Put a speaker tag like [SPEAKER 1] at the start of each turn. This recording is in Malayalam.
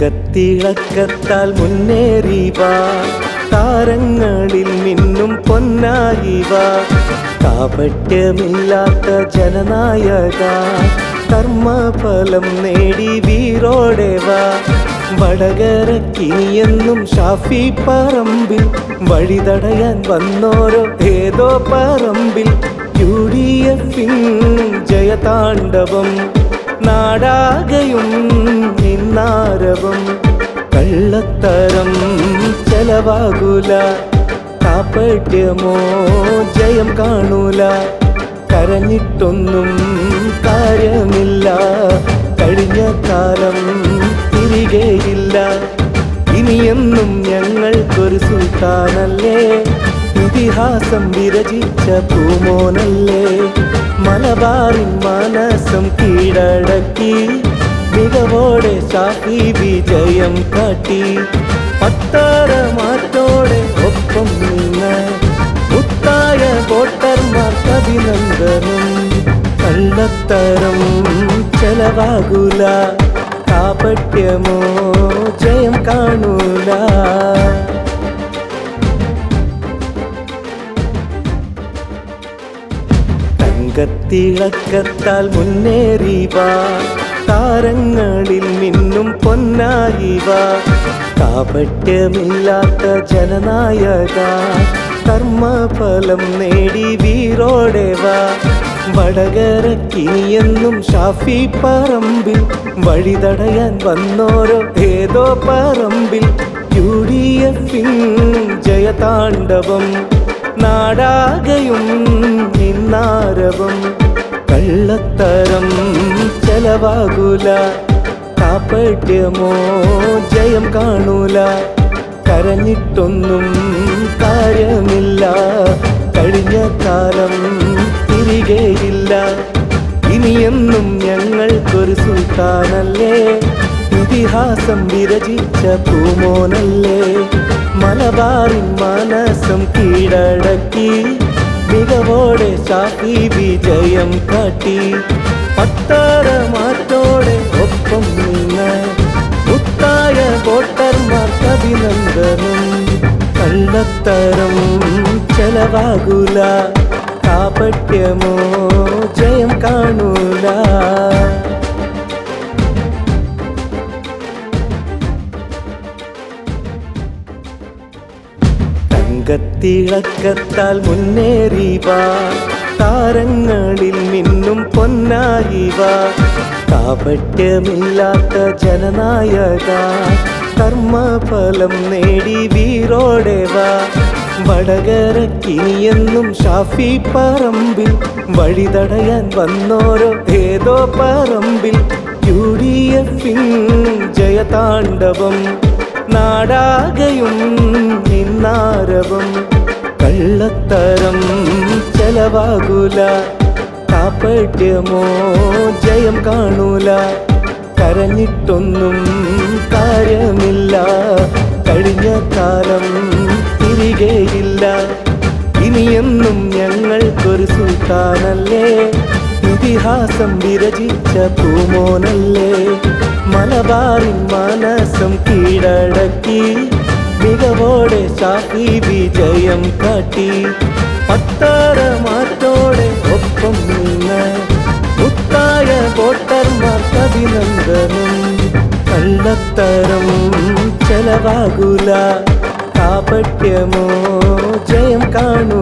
[SPEAKER 1] തങ്കത്തിളക്കത്താൽ മുന്നേറി വാ. താരങ്ങളിൽ നിന്നും പൊന്നായി വാ. കാപട്യമില്ലാത്ത ജനനായക. കർമ്മഫലം നേടി വീരോടെ വാ. വടകരക്കിനിയെന്നും ഷാഫി പറമ്പിൽ വഴിതടയാൻ വന്നോരോ ഏതോ പറമ്പിൽ. യു ഡി എഫിൻ ജയതാണ്ഡവം നാടാകയും നിന്നാരവം കള്ളത്തരം ചെലവാകൂല. കാപ്പട്യമോ ജയം കാണൂല. കരഞ്ഞിട്ടൊന്നും കാര്യമില്ല. കഴിഞ്ഞ കാലം തിരികെയില്ല. ഇനിയെന്നും ഞങ്ങൾക്കൊരു സുൽത്താനല്ലേ? ഇതിഹാസം വിരചിച്ച പൂമോനല്ലേ? മലബാറിൻ മനസ്സം കീഴടക്കി മികവോടെ ഷാഫി വിജയം കാട്ടി പത്താര മാറ്റോടെ ഒപ്പം നിന്ന് മുത്തായ വോട്ടർമാർക്ക് അഭിനന്ദനം കള്ളത്തരം ചെലവാകൂല കാപട്യമോ ജയം കാണൂല തങ്കത്തിളക്കത്താൽ മുന്നേറി വാ താരങ്ങളിൽ നിന്നും പൊന്നായിവ. കാപട്യമില്ലാത്ത ജനനായക. കർമ്മഫലം നേടി വീരോടെ വാ വടകരക്കിനിയെന്നും ഷാഫി പറമ്പിൽ വഴിതടയാൻ വന്നോരോ ഏതോ പറമ്പിൽ. U D എഫിൻ ജയതാണ്ഡവം. നാടാകയും നിന്നാരവം. കള്ളത്തരം ചെലവാകൂല. കാപ്പട്യമോ ജയം കാണൂല. കരഞ്ഞിട്ടൊന്നും കാര്യമില്ല. കഴിഞ്ഞ കാലം തിരികെയില്ല. ഇനിയെന്നും ഞങ്ങൾക്കൊരു സുൽത്താനല്ലേ. ഇതിഹാസം വിരചിച്ച പൂമോനല്ലേ. മലബാറിൻ മനസ്സം കീഴടക്കി. മികവോടെ ഷാഫി വിജയം കാട്ടി. പത്താര മാറ്റോടെ ഒപ്പം നിന്ന് മുത്തായ വോട്ടർമാർക്ക് അഭിനന്ദനം. കള്ളത്തരം ചെലവാകൂല. കാപട്യമോ ജയം കാണൂല. തങ്കത്തിളക്കത്താൽ മുന്നേറി വാ. താരങ്ങളിൽ നിന്നും പൊന്നായി വാ. കാപട്യമില്ലാത്ത ജനനായക. കർമ്മഫലം നേടി വീരോടെ വാ. വടകരക്കിനിയെന്നും ഷാഫി പറമ്പിൽ വഴിതടയാൻ വന്നോരോ ഏതോ പറമ്പിൽ യു ഡി എഫിൻ ജയതാണ്ഡവം. നാടാകയും നിന്നാരവം. കള്ളത്തരം ചെലവാകൂല. കാപ്പട്യമോ ജയം കാണൂല. കരഞ്ഞിട്ടൊന്നും കാര്യമില്ല. കഴിഞ്ഞ കാലം തിരികെയില്ല. ഇനിയെന്നും ഞങ്ങൾക്കൊരു സുൽത്താനല്ലേ? ഇതിഹാസം വിരചിച്ച പൂമോനല്ലേ മലബാറിൻ മനസ്സം കീഴടക്കി. മികവോടെ ഷാഫി വിജയം കാട്ടി. പത്താര മാറ്റോടെ ഒപ്പം നിന്ന്. മുത്തായ വോട്ടർമാർക്ക് അഭിനന്ദനം. കള്ളത്തരം ചെലവാകൂല. കാപട്യമോ ജയം കാണൂ